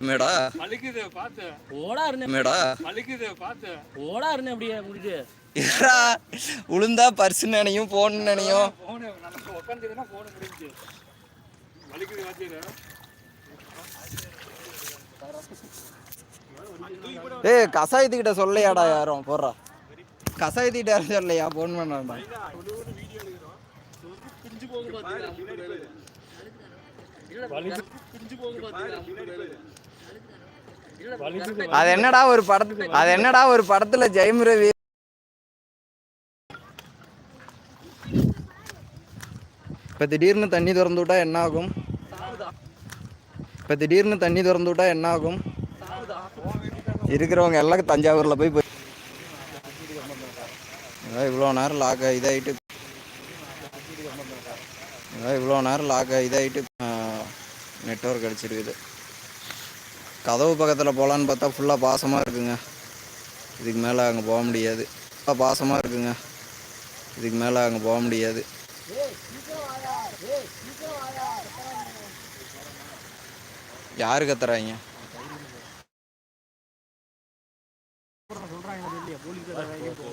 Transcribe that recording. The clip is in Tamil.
மேடா வலிக்குது பார்த்து. ஓடா இருந்தேன் மேடா வலிக்குது பார்த்து. ஓடா இருந்தேன் அப்படியே உங்களுக்கு ஏடா உளுந்தா பர்ஸ் நினையும் போன் நினையும். போனு நம்ம உட்காந்துதுன்னா போன முடிஞ்சு. வலிக்குது வாத்தியாரு ஏய் கசாயத்துக்கிட்ட சொல்லையாடா யாரும்? போடுறா. கசாயத்துக்கிட்ட யாரும் சொல்லையா போன் பண்ணாடா அது என்னடா ஒரு படத்து அது என்னடா ஒரு படத்துல ஜெயம் ரவி? இப்ப திடீர்னு தண்ணி திறந்து விட்டா என்ன ஆகும் இப்ப திடீர்னு தண்ணி திறந்து விட்டா என்ன ஆகும் இருக்கிறவங்க எல்லாம் தஞ்சாவூர்ல போய் போய் இவ்வளோ நேரம் லாக் இதாகிட்டு இவ்வளோ நேரம் லாக் இதாகிட்டு நெட்ஒர்க் அடிச்சிருக்குது. கதவு பக்கத்தில் போகலான்னு பார்த்தா ஃபுல்லாக பாசமாக இருக்குங்க. இதுக்கு மேலே அங்கே போக முடியாது. ஃபுல்லாக பாசமாக இருக்குங்க. இதுக்கு மேலே அங்கே போக முடியாது. யாரு கத்துறாங்க?